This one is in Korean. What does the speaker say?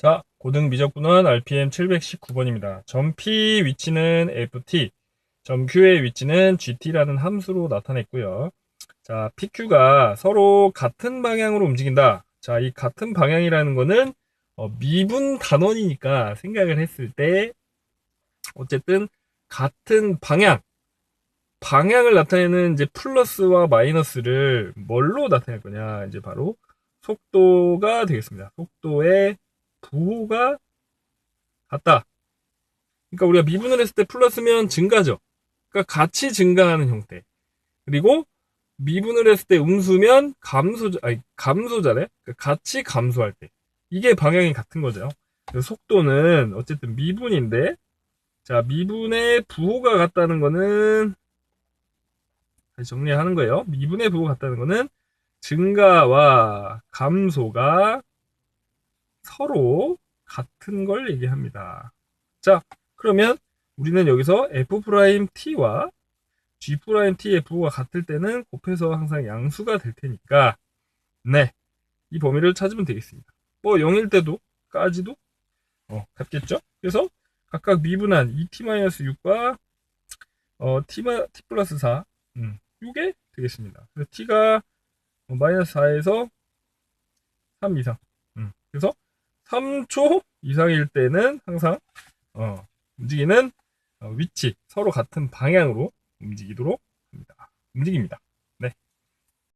자, 고등 미적분원 RPM 719번입니다. 점 P 위치는 FT, 점 Q의 위치는 GT라는 함수로 나타냈고요. 자, PQ가 서로 같은 방향으로 움직인다. 자, 이 같은 방향이라는 거는 어, 미분 단원이니까 생각을 했을 때 어쨌든 같은 방향, 방향을 나타내는 이제 플러스와 마이너스를 뭘로 나타낼 거냐? 이제 바로 속도가 되겠습니다. 속도의 부호가 같다. 그러니까 우리가 미분을 했을 때 플러스면 증가죠. 그러니까 같이 증가하는 형태. 그리고 미분을 했을 때 음수면 감소, 아니, 감소잖아요. 그러니까 같이 감소할 때. 이게 방향이 같은 거죠. 속도는 어쨌든 미분인데, 자, 미분의 부호가 같다는 거는, 다시 정리하는 거예요. 미분의 부호가 같다는 거는 증가와 감소가 서로 같은 걸 얘기합니다. 자, 그러면 우리는 여기서 f't와 g't의 부호가 같을 때는 곱해서 항상 양수가 될 테니까 네, 이 범위를 찾으면 되겠습니다. 뭐 0일 때도 까지도 어, 같겠죠? 그래서 각각 미분한 2t-6과 어, t, t 플러스 4 음, 이게 되겠습니다. 그래서 t가 마이너스 4에서 3 이상 음, 그래서 3초 이상일 때는 항상 어, 움직이는 어, 위치 서로 같은 방향으로 움직이도록 합니다. 움직입니다.